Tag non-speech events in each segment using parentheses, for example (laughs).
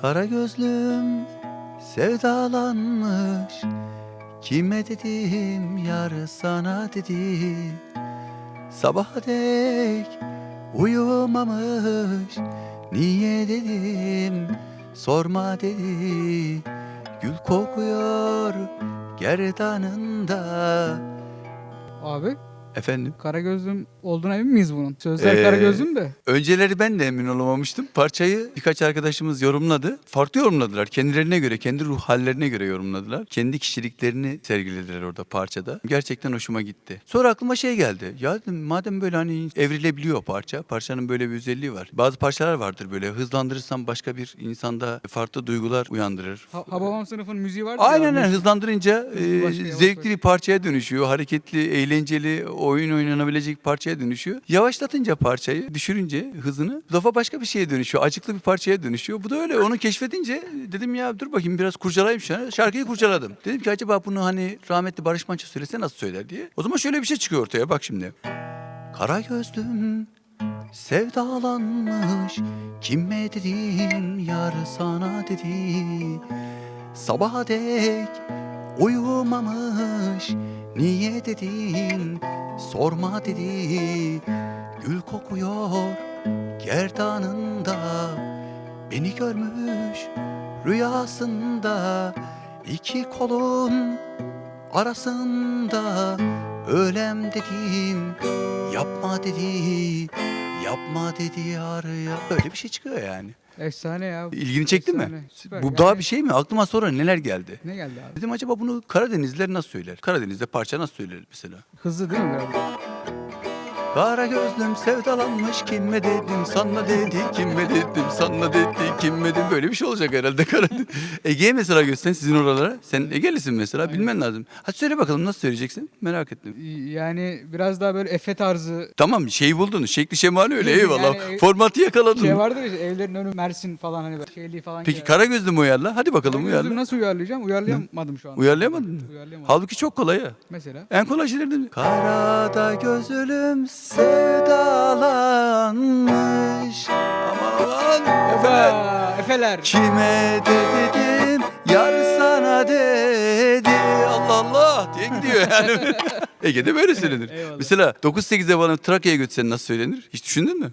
Kara gözlüm sevdalanmış. Kime dedim yar sana dedi Sabaha dek uyumamış. Niye dedim sorma dedi Gül kokuyor gerdanında. Abi Efendim? Karagözlüm olduğuna emin miyiz bunun? Sözler Ee, Karagözlüm de. Önceleri ben de emin olamamıştım. Parçayı birkaç arkadaşımız yorumladı. Farklı yorumladılar. Kendilerine göre, kendi ruh hallerine göre yorumladılar. Kendi kişiliklerini sergilediler orada parçada. Gerçekten hoşuma gitti. Sonra aklıma şey geldi. Ya dedim, madem böyle hani evrilebiliyor parça. Parçanın böyle bir özelliği var. Bazı parçalar vardır böyle hızlandırırsam başka bir insanda farklı duygular uyandırır. Ha, Hababam sınıfın müziği var. ya, Aynen öyle. hızlandırınca e, başka yavaş zevkli bir parçaya dönüşüyor. Hareketli, eğlenceli, oyun oynanabilecek parçaya dönüşüyor. Yavaşlatınca parçayı, düşürünce hızını bu defa başka bir şeye dönüşüyor. Acıklı bir parçaya dönüşüyor. Bu da öyle. Onu keşfedince dedim ya dur bakayım biraz kurcalayayım şu Şarkıyı kurcaladım. Dedim ki acaba bunu hani rahmetli Barış Manço söylese nasıl söyler diye. O zaman şöyle bir şey çıkıyor ortaya bak şimdi. Kara gözlüm sevdalanmış Kime dedim yar sana dedi Sabaha dek uyumamış. Niye dedim sorma dedi. Gül kokuyor gerdanında. Beni görmüş rüyasında. İki kolun arasında. Ölem dedim yapma dedi Yapma dedi yar ya Böyle bir şey çıkıyor yani. Efsane ya. İlgini çekti mi? Efsane, süper. Bu Yani- daha bir şey mi? Aklıma sonra neler geldi? Ne geldi abi? Dedim acaba bunu Karadenizliler nasıl söyler? Karadeniz'de parça nasıl söyler mesela? Hızlı değil mi biraz? Kara gözlüm sevdalanmış kime dedim sana dedi kime dedim sana dedi kime dedim böyle bir şey olacak herhalde (laughs) Karadeniz. Ege'ye mesela göstersen sizin oralara sen Ege'lisin mesela bilmen lazım. Hadi söyle bakalım nasıl söyleyeceksin merak ettim. Yani biraz daha böyle Efe tarzı Tamam şeyi buldun şekli şemali öyle eyvallah yani- formatı yakaladın. şey vardır ya evlerin önü Mersin falan hani böyle şeyliği falan. Peki kara gözlüm uyarla hadi bakalım uyarla. nasıl uyarlayacağım? Uyarlayamadım şu an. Uyarlayamadın mı? Uyarlayamadım. Halbuki çok kolay ya. Mesela. En kolay şeylerden. Karada gözülüm sevdalanmış. Aman efeler. Efe, Efeler. Kime de dedim yar sana dedi. Allah Allah diye gidiyor yani. (laughs) Ege'de böyle söylenir. Eyvallah. Mesela 9-8'e bana Trakya'ya götürsen nasıl söylenir? Hiç düşündün mü?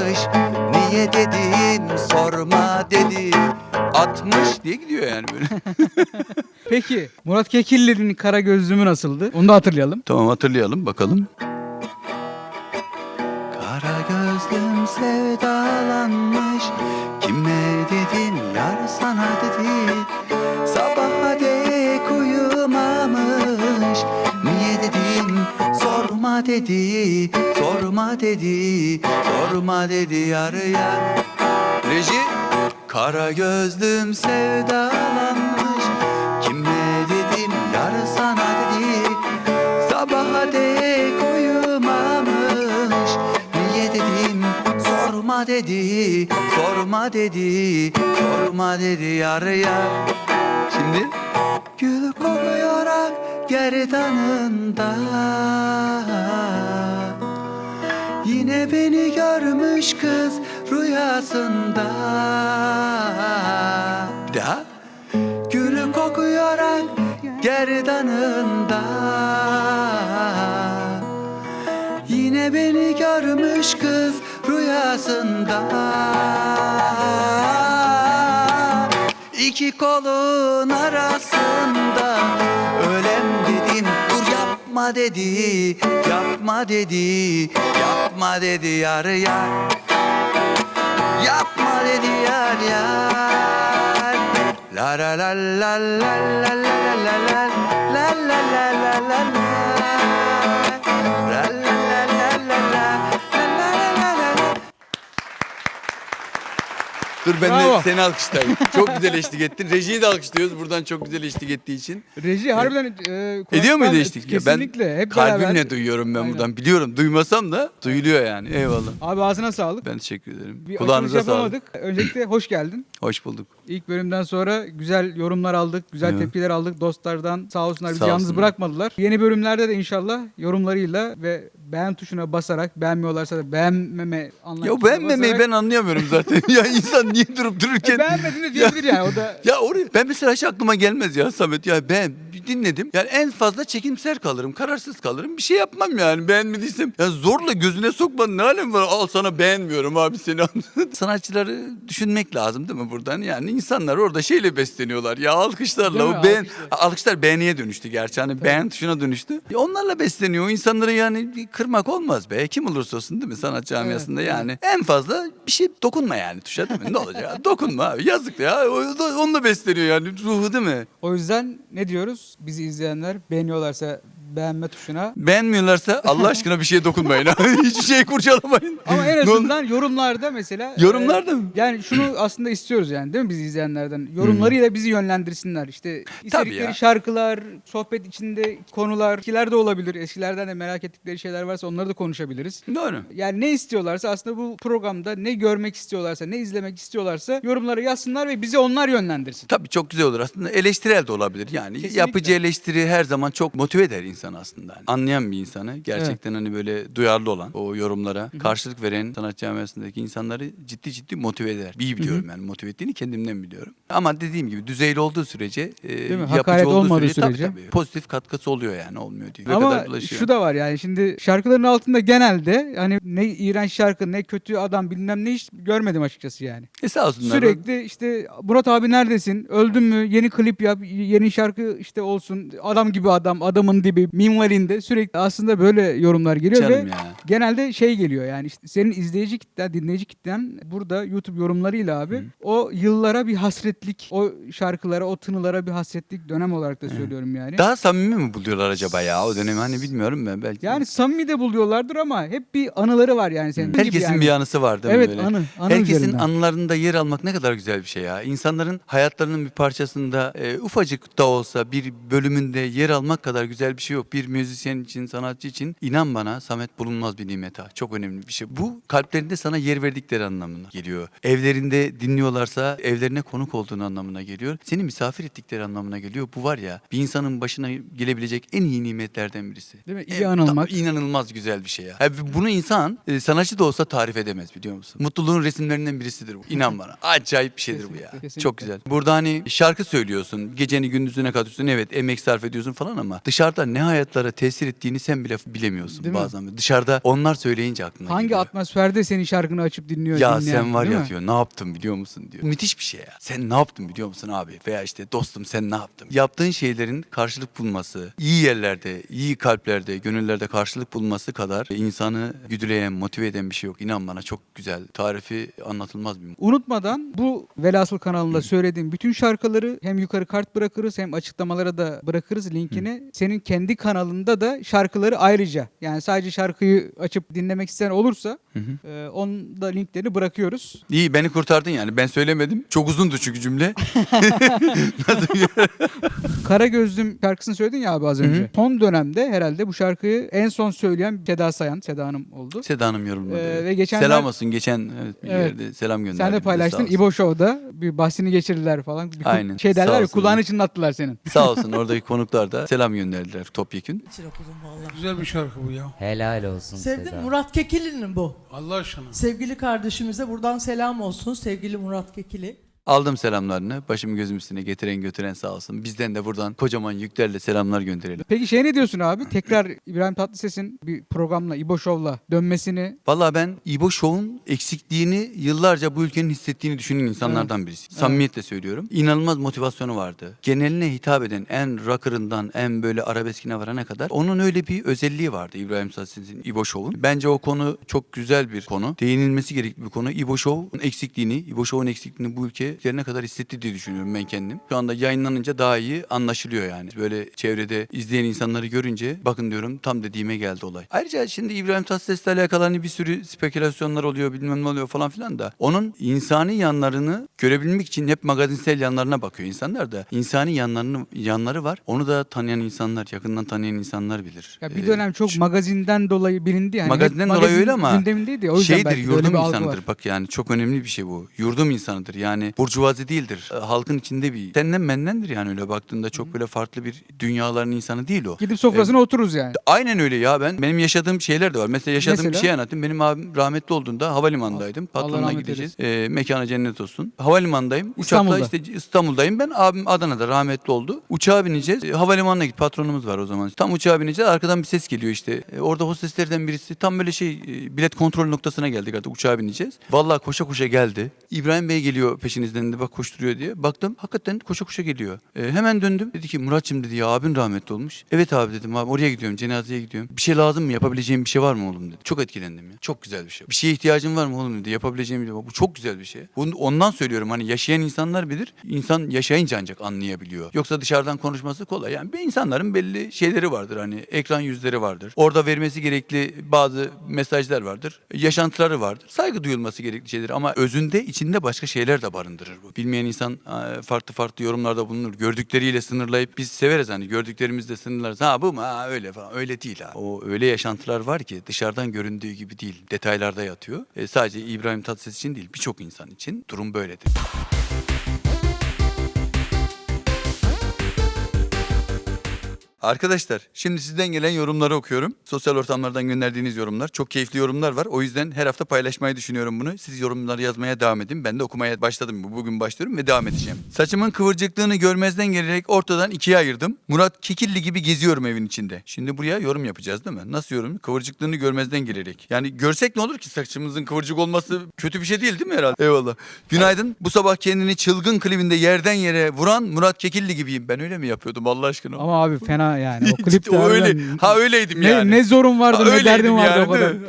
Uyumamış Niye dedim sorma dedi 60 diye gidiyor yani böyle. (laughs) Peki Murat Kekilli'nin Karagözlüm'ü nasıldı? Onu da hatırlayalım. tamam hatırlayalım bakalım. Kara gözlüm sevdalanmış Kime dedim yar sana dedi Sabaha dek uyumamış Niye dedim sorma dedi Sorma dedi Sorma dedi yar yar Reji Kara gözlüm sevdalanmış. Kime dedim yar sana dedi. Sabaha dek uyumamış. Niye dedim sorma dedi Sorma dedi Sorma dedi yar yar Şimdi Gül kokuyor gerdanında Yine beni görmüş kız rüyasında. Bir daha. Gül kokuyor gerdanında. Yine beni görmüş kız rüyasında. İki kolun arasında yapma dedi Yapma dedi Yapma dedi yar yar. Yapma dedi yar yar. La la la la la la la la la Dur ben Bravo. de seni alkışlayayım. Çok güzel eşlik ettin. Rejiyi de alkışlıyoruz buradan çok güzel eşlik ettiği için. Reji harbiden e, Ediyor muydu eşlik? Ya ben Kesinlikle. Hep beraber. kalbimle duyuyorum ben Aynen. buradan. Biliyorum duymasam da duyuluyor yani. Eyvallah. Abi ağzına sağlık. Ben teşekkür ederim. Bir Kulağınıza açılış sağlık. yapamadık. Öncelikle hoş geldin. (clears throat) Hoş bulduk. İlk bölümden sonra güzel yorumlar aldık, güzel Evet. tepkiler aldık. Dostlardan sağ olsunlar bizi Sağ yalnız olsunlar. bırakmadılar. Yeni bölümlerde de inşallah yorumlarıyla ve beğen tuşuna basarak, beğenmiyorlarsa da beğenmeme anlayışına Ya beğenmemeyi basarak- ben anlayamıyorum zaten. (laughs) ya insan niye durup E, dururken... beğenmedin de diyebilir yani o da. (laughs) Ya oraya ben mesela hiç aklıma gelmez ya Samet ya ben dinledim. Yani en fazla çekimser kalırım, kararsız kalırım. Bir şey yapmam yani beğenmediysem. Ya zorla gözüne sokma ne alem var al sana beğenmiyorum abi seni. (laughs) Sanatçıları düşünmek lazım değil mi buradan? Yani insanlar orada şeyle besleniyorlar ya alkışlarla. Değil mi? O beğen, Alkışlar. alkışlar beğeniye dönüştü gerçi hani beğen tuşuna dönüştü. Ya onlarla besleniyor. O insanları yani kırmak olmaz be. Kim olursa olsun değil mi sanat camiasında Evet, yani. En fazla bir şey dokunma yani tuşa değil mi? Ne olacak? (laughs) dokunma abi yazık ya. O da onunla besleniyor yani ruhu değil mi? O yüzden ne diyoruz? Bizi izleyenler beğeniyorlarsa beğenme tuşuna. Beğenmiyorlarsa Allah (laughs) aşkına bir şeye dokunmayın. (laughs) Hiçbir şey kurcalamayın. Ama en azından yorumlarda mesela. Yorumlarda e, mı? Yani şunu (clears throat) aslında istiyoruz yani değil mi bizi izleyenlerden? Yorumlarıyla bizi yönlendirsinler. İşte istedikleri ya. şarkılar, sohbet içinde konular, eskiler de olabilir. Eskilerden de merak ettikleri şeyler varsa onları da konuşabiliriz. Doğru. Yani ne istiyorlarsa aslında bu programda ne görmek istiyorlarsa, ne izlemek istiyorlarsa yorumlara yazsınlar ve bizi onlar yönlendirsin. Tabii çok güzel olur aslında. Eleştirel de olabilir. Yani Kesinlikle. yapıcı eleştiri her zaman çok motive eder insan aslında. Yani anlayan bir insanı, gerçekten hani böyle duyarlı olan, o yorumlara karşılık veren sanat camiasındaki insanları ciddi ciddi motive eder. İyi biliyorum yani motive ettiğini kendimden biliyorum. Ama dediğim gibi düzeyli olduğu sürece, e, yapıcı olduğu olmadığı sürece, tabii, sürece. tabii, pozitif katkısı oluyor yani olmuyor diye. Ama kadar bulaşıyor. şu da var yani şimdi şarkıların altında genelde hani ne iğrenç şarkı ne kötü adam bilmem ne hiç görmedim açıkçası yani. E sağ olsunlar. Sürekli işte Murat abi neredesin? Öldün mü? Yeni klip yap, yeni şarkı işte olsun. Adam gibi adam, adamın dibi minvalinde sürekli aslında böyle yorumlar geliyor Canım ve ya. genelde şey geliyor yani işte senin izleyici kitlen, dinleyici kitlen burada YouTube yorumlarıyla abi o yıllara bir hasretlik, o şarkılara, o tınılara bir hasretlik dönem olarak da söylüyorum yani. Daha samimi mi buluyorlar acaba ya o dönemi hani bilmiyorum ben belki. Yani samimi de buluyorlardır ama hep bir anıları var yani senin gibi Herkesin yani. bir anısı var değil mi Evet, böyle? anı, anı Herkesin üzerinden. anılarında yer almak ne kadar güzel bir şey ya. İnsanların hayatlarının bir parçasında e, ufacık da olsa bir bölümünde yer almak kadar güzel bir şey yok. Bir müzisyen için, sanatçı için inan bana Samet bulunmaz bir nimet ha. Çok önemli bir şey. Bu kalplerinde sana yer verdikleri anlamına geliyor. Evlerinde dinliyorlarsa evlerine konuk olduğunu anlamına geliyor. Seni misafir ettikleri anlamına geliyor. Bu var ya bir insanın başına gelebilecek en iyi nimetlerden birisi. Değil mi? İyi E, anılmak. inanılmaz güzel bir şey ya. Ya bunu insan e, sanatçı da olsa tarif edemez biliyor musun? Mutluluğun resimlerinden birisidir bu. İnan bana. (laughs) Acayip bir şeydir bu Kesinlikle, ya. kesinlikle. Çok güzel. Burada hani şarkı söylüyorsun. Geceni gündüzüne katıyorsun. Evet emek sarf ediyorsun falan ama dışarıda ne hayatlara tesir ettiğini sen bile bilemiyorsun Değil mi? bazen. Dışarıda onlar söyleyince aklına Hangi geliyor. atmosferde senin şarkını açıp dinliyor Ya dinleyen, sen var değil ya mi? diyor ne yaptın biliyor musun diyor. Müthiş bir şey ya. Sen ne yaptın biliyor musun abi? Veya işte dostum sen ne yaptın? Yaptığın şeylerin karşılık bulması, iyi yerlerde, iyi kalplerde, gönüllerde karşılık bulması kadar insanı güdüleyen, motive eden bir şey yok. İnan bana çok güzel. Tarifi anlatılmaz bir Unutmadan bu Velhasıl kanalında söylediğim bütün şarkıları hem yukarı kart bırakırız hem açıklamalara da bırakırız linkini. Senin kendi kanalında da şarkıları ayrıca yani sadece şarkıyı açıp dinlemek isteyen olursa e, onun da linklerini bırakıyoruz. İyi beni kurtardın yani. Ben söylemedim. Çok uzundu çünkü cümle. (laughs) Kara Gözlüm şarkısını söyledin ya abi az önce. Son dönemde herhalde bu şarkıyı en son söyleyen Seda Sayan, Seda Hanım oldu. Seda Hanım yorumladı. Ee, evet. ve geçenler- Selam olsun. Geçen evet, bir Evet. yerde selam gönderdi. Sen de paylaştın. İbo Show'da bir bahsini geçirdiler falan. Bir Aynen, Şey sağ derler ya olsunlar. kulağını çınlattılar senin. (laughs) Sağ olsun oradaki konuklar da selam gönderdiler topyekün. için. Güzel bir şarkı bu ya. Helal olsun Sevdin Seda. Murat Kekili'nin bu. Allah aşkına. Sevgili kardeşimize buradan selam olsun. Sevgili Murat Kekili. Aldım selamlarını. Başım gözüm üstüne getiren götüren sağ olsun. Bizden de buradan kocaman yüklerle selamlar gönderelim. Peki şey ne diyorsun abi? Tekrar İbrahim Tatlıses'in bir programla, İbo Show'la dönmesini Vallahi ben İbo Show'un eksikliğini yıllarca bu ülkenin hissettiğini düşünen insanlardan birisi. Samimiyetle söylüyorum. İnanılmaz motivasyonu vardı. Geneline hitap eden en rocker'ından en böyle arabeskine varana kadar onun öyle bir özelliği vardı İbrahim Tatlıses'in İbo Show'un. Bence o konu çok güzel bir konu. Değinilmesi gerekli bir konu. İbo Show'un eksikliğini, İbo Show'un eksikliğini bu ülke olayı yerine kadar hissetti diye düşünüyorum ben kendim. Şu anda yayınlanınca daha iyi anlaşılıyor yani. Böyle çevrede izleyen insanları görünce bakın diyorum tam dediğime geldi olay. Ayrıca şimdi İbrahim Tatlıses'le alakalı hani bir sürü spekülasyonlar oluyor bilmem ne oluyor falan filan da onun insani yanlarını görebilmek için hep magazinsel yanlarına bakıyor insanlar da. insani yanlarını yanları var. Onu da tanıyan insanlar, yakından tanıyan insanlar bilir. Ya bir Ee, dönem çok magazinden dolayı bilindi. Yani Magazinden hep dolayı magazin öyle ama gündemindeydi. O yüzden şeydir yurdum insanıdır bak yani çok önemli bir şey bu. Yurdum insanıdır yani burjuvazi değildir. E, Halkın içinde bir senden bendendir yani öyle baktığında çok böyle farklı bir dünyaların insanı değil o. Gidip sofrasına otururuz yani. Aynen öyle ya ben benim yaşadığım şeyler de var. Mesela yaşadığım Mesela? bir şey anlatayım. Benim abim rahmetli olduğunda havalimanındaydım. Rahmet gideceğiz. Ee, mekana cennet olsun. Havalimanındayım. İstanbul'da. Uçakla işte İstanbul'dayım. Ben abim Adana'da rahmetli oldu. Uçağa bineceğiz. Ee, havalimanına git. Patronumuz var o zaman. Tam uçağa bineceğiz. Arkadan bir ses geliyor işte. Ee, orada hosteslerden birisi tam böyle şey e, bilet kontrol noktasına geldik artık uçağa bineceğiz. Vallahi koşa koşa geldi. İbrahim Bey geliyor peşinizden de bak koşturuyor diye. Baktım hakikaten koşa koşa geliyor. Ee, hemen döndüm. Dedi ki Muratçım dedi ya abin rahmetli olmuş. Evet abi dedim abi oraya gidiyorum cenazeye gidiyorum. Bir şey lazım mı yapabileceğim bir şey var mı oğlum dedi. Çok etkilendim ya. Çok güzel bir şey. Bir şeye ihtiyacın var mı oğlum dedi. Yapabileceğim bir şey var. Bu çok güzel bir şey. Bunu, ondan söylüyorum hani yaşayan insanlar bilir. İnsan yaşayınca ancak anlayabiliyor. Yoksa dışarıdan konuşması kolay. Yani bir insanların belli şeyleri vardır hani ekran yüzleri vardır. Orada vermesi gerekli bazı mesajlar vardır. Yaşantıları vardır. Saygı duyulması gerekli şeyler ama özünde içinde başka şeyler de barındırır bu. Bilmeyen insan e, farklı farklı yorumlarda bulunur. Gördükleriyle sınırlayıp biz severiz hani gördüklerimizle sınırlarız. Ha bu mu? Ha öyle falan. Öyle değil ha. O öyle yaşantılar var ki dışarıdan göründüğü gibi değil. Detaylarda yatıyor. E, sadece İbrahim Tatlıses için değil birçok insan için durum böyledir. Arkadaşlar şimdi sizden gelen yorumları okuyorum. Sosyal ortamlardan gönderdiğiniz yorumlar. Çok keyifli yorumlar var. O yüzden her hafta paylaşmayı düşünüyorum bunu. Siz yorumları yazmaya devam edin. Ben de okumaya başladım. Bugün başlıyorum ve devam edeceğim. Saçımın kıvırcıklığını görmezden gelerek ortadan ikiye ayırdım. Murat Kekilli gibi geziyorum evin içinde. Şimdi buraya yorum yapacağız değil mi? Nasıl yorum? Kıvırcıklığını görmezden gelerek. Yani görsek ne olur ki saçımızın kıvırcık olması kötü bir şey değil değil mi herhalde? Eyvallah. Günaydın. Bu sabah kendini çılgın klibinde yerden yere vuran Murat Kekilli gibiyim. Ben öyle mi yapıyordum Allah aşkına? Ama abi fena yani. O (laughs) klip de o öyle. Ha öyleydim ne, yani. ne zorun vardı Ha, ne öyleydim derdim vardı yani, o kadar. değil (laughs) mi?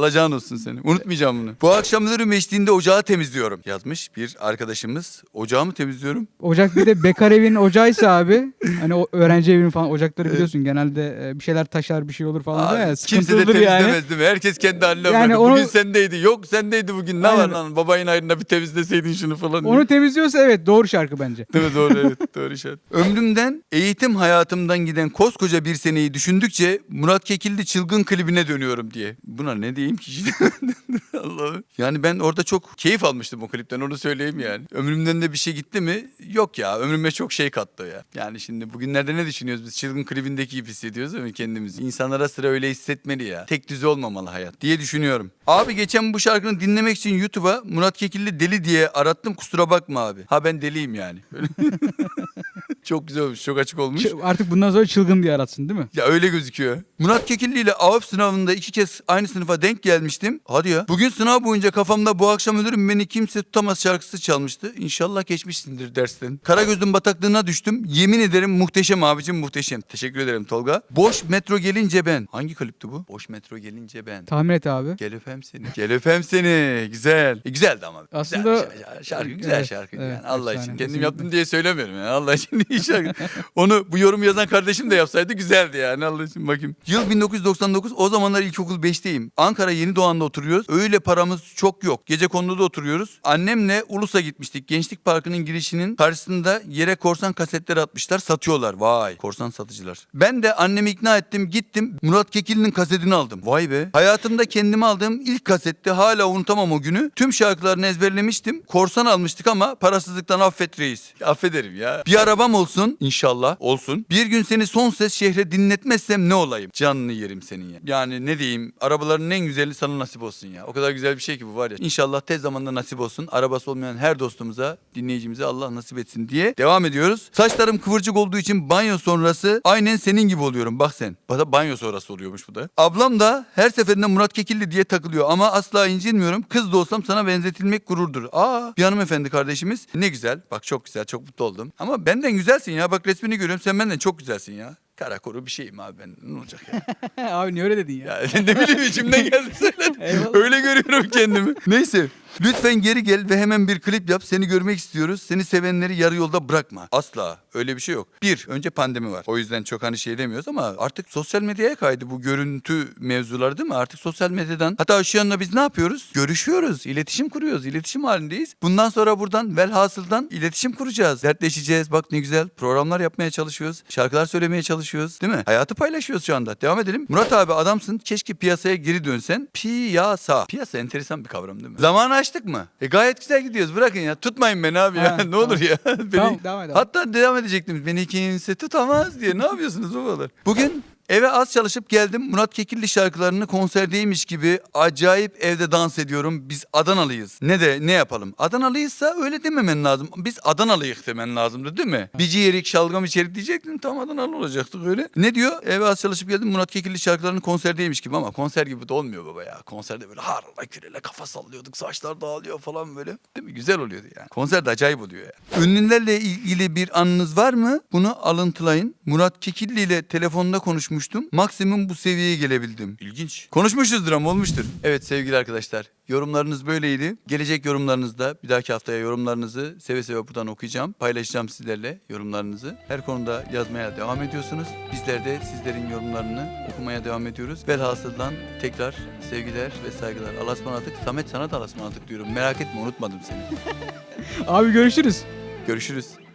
Alacağın olsun seni. Unutmayacağım bunu. Bu akşamları meşliğinde ocağı temizliyorum. Yazmış bir arkadaşımız. Ocağı mı temizliyorum? Ocak bir de bekar evin ocağıysa abi hani o öğrenci evinin falan ocakları biliyorsun genelde e, bir şeyler taşar bir şey olur falan Aa, da ya kimse de sıkıntılıdır temizlemez yani. değil mi? Herkes kendi haline Yani bırakır. onu- Bugün sendeydi. Yok sendeydi bugün. Ne var Aynen. lan? Babayın ayrına bir temizleseydin şunu falan. diye. Onu temizliyorsa evet doğru şarkı bence. Değil mi? Doğru evet. (laughs) Doğru işaret. Ömrümden, eğitim hayatımdan giden koskoca bir seneyi düşündükçe Murat Kekilli çılgın klibine dönüyorum diye. Buna ne diyeyim ki? (laughs) Allah'ım. Yani ben orada çok keyif almıştım o klipten onu söyleyeyim yani. Ömrümden de bir şey gitti mi? Yok ya ömrüme çok şey kattı ya. Yani şimdi bugünlerde ne düşünüyoruz biz? Çılgın klibindeki gibi hissediyoruz değil mi kendimizi? İnsanlara sıra öyle hissetmeli ya. Tek düze olmamalı hayat diye düşünüyorum. Abi geçen bu şarkını dinlemek için YouTube'a Murat Kekilli deli diye arattım kusura bakma abi. Ha ben deliyim yani. (laughs) çok güzel olmuş çok açık olmuş. Ç- Artık bundan sonra çılgın diye aratsın değil mi? Ya öyle gözüküyor. Murat Kekilli ile AVP sınavında iki kez aynı sınıfa denk gelmiştim. Hadi ya. Bugün sınav boyunca kafamda bu akşam ölürüm beni kimse tutamaz şarkısı çalmıştı. İnşallah geçmişsindir dersten. Karagöz'ün bataklığına düştüm. Yemin ederim muhteşem abicim muhteşem. Teşekkür ederim Tolga. Boş metro gelince ben. Hangi klipti bu? Boş metro gelince ben. Tahmin et abi. Gel öpem seni. Gel öpem seni. Güzel. E, güzeldi ama. Aslında- Güzel şarkı, şarkı güzel Evet, şarkı. evet, yani Allah efsane, için. Kendim kesinlikle. yaptım diye söylemiyorum yani. Allah için (laughs) Onu bu yorum yazan kardeşim de yapsaydı güzeldi yani. Allah için bakayım. Yıl 1999. O zamanlar ilkokul 5'teyim. Ankara Yeni Doğan'da oturuyoruz. Öyle paramız çok yok. Gece konuda oturuyoruz. Annemle Ulus'a gitmiştik. Gençlik Parkı'nın girişinin karşısında yere korsan kasetler atmışlar. Satıyorlar. Vay. Korsan satıcılar. Ben de annemi ikna ettim. Gittim. Murat Kekilli'nin kasetini aldım. Vay be. Hayatımda kendime aldığım ilk kasetti. Hala unutamam o günü. Tüm şarkılarını ezberlemiştim. Korsan almıştık ama parasızlıktan affet reis. Affederim ya. Bir arabam olsun inşallah olsun. Bir gün seni son ses şehre dinletmezsem ne olayım? Canını yerim senin ya. Yani ne diyeyim arabaların en güzeli sana nasip olsun ya. O kadar güzel bir şey ki bu var ya. İnşallah tez zamanda nasip olsun. Arabası olmayan her dostumuza, dinleyicimize Allah nasip etsin diye devam ediyoruz. Saçlarım kıvırcık olduğu için banyo sonrası aynen senin gibi oluyorum. Bak sen. Banyo sonrası oluyormuş bu da. Ablam da her seferinde Murat Kekilli diye takılıyor ama asla incinmiyorum. Kız da olsam sana benzetilmek gururdur. Aa bir hanımefendi kardeşimiz. Ne güzel. Bak çok güzel. Çok mutlu oldum. Ama benden güzel güzelsin ya. Bak resmini görüyorum. Sen benden çok güzelsin ya. Kara koru bir şeyim abi ben. Ne olacak ya? (laughs) Abi niye öyle dedin ya? ya ne bileyim içimden (laughs) geldi söyledim. Öyle görüyorum kendimi. Neyse. Lütfen geri gel ve hemen bir klip yap. Seni görmek istiyoruz. Seni sevenleri yarı yolda bırakma. Asla. Öyle bir şey yok. Bir, önce pandemi var. O yüzden çok hani şey demiyoruz ama artık sosyal medyaya kaydı bu görüntü mevzuları değil mi? Artık sosyal medyadan. Hatta şu anda biz ne yapıyoruz? Görüşüyoruz. iletişim kuruyoruz. iletişim halindeyiz. Bundan sonra buradan velhasıldan iletişim kuracağız. Dertleşeceğiz. Bak ne güzel programlar yapmaya çalışıyoruz. Şarkılar söylemeye çalışıyoruz. Değil mi? Hayatı paylaşıyoruz şu anda. Devam edelim. Murat abi adamsın. Keşke piyasaya geri dönsen. Piyasa. Piyasa enteresan bir kavram değil mi? Zamanı açtık mı? E gayet güzel gidiyoruz. Bırakın ya. Tutmayın beni abi ya. Ha, (laughs) ne olur ya. Beni- Tamam, devam edelim. Hatta devam edecektim. Beni kimse tutamaz diye. Ne yapıyorsunuz babalar? Bugün eve az çalışıp geldim. Murat Kekilli şarkılarını konserdeymiş gibi acayip evde dans ediyorum. Biz Adanalıyız. Ne de ne yapalım? Adanalıyızsa öyle dememen lazım. Biz Adanalıyız demen lazımdı değil mi? Bici yerik şalgam içerik diyecektin. Tam Adanalı olacaktık öyle. Ne diyor? Eve az çalışıp geldim. Murat Kekilli şarkılarını konserdeymiş gibi ama konser gibi de olmuyor baba ya. Konserde böyle harla kürele kafa sallıyorduk. Saçlar dağılıyor falan böyle. Değil mi? Güzel oluyordu yani. Konser de acayip oluyor ya. Ünlülerle ilgili bir anınız var mı? Bunu alıntılayın. Murat Kekilli ile telefonda konuşmuştum. Maksimum bu seviyeye gelebildim. İlginç. Konuşmuşuzdur ama olmuştur. Evet sevgili arkadaşlar. Yorumlarınız böyleydi. Gelecek yorumlarınızda bir dahaki haftaya yorumlarınızı seve seve buradan okuyacağım. Paylaşacağım sizlerle yorumlarınızı. Her konuda yazmaya devam ediyorsunuz. Bizler de sizlerin yorumlarını okumaya devam ediyoruz. Velhasıldan tekrar sevgiler ve saygılar. Allah'a ısmarladık. Samet sana da Allah'a ısmarladık diyorum. Merak etme unutmadım seni. (laughs) Abi görüşürüz. Görüşürüz.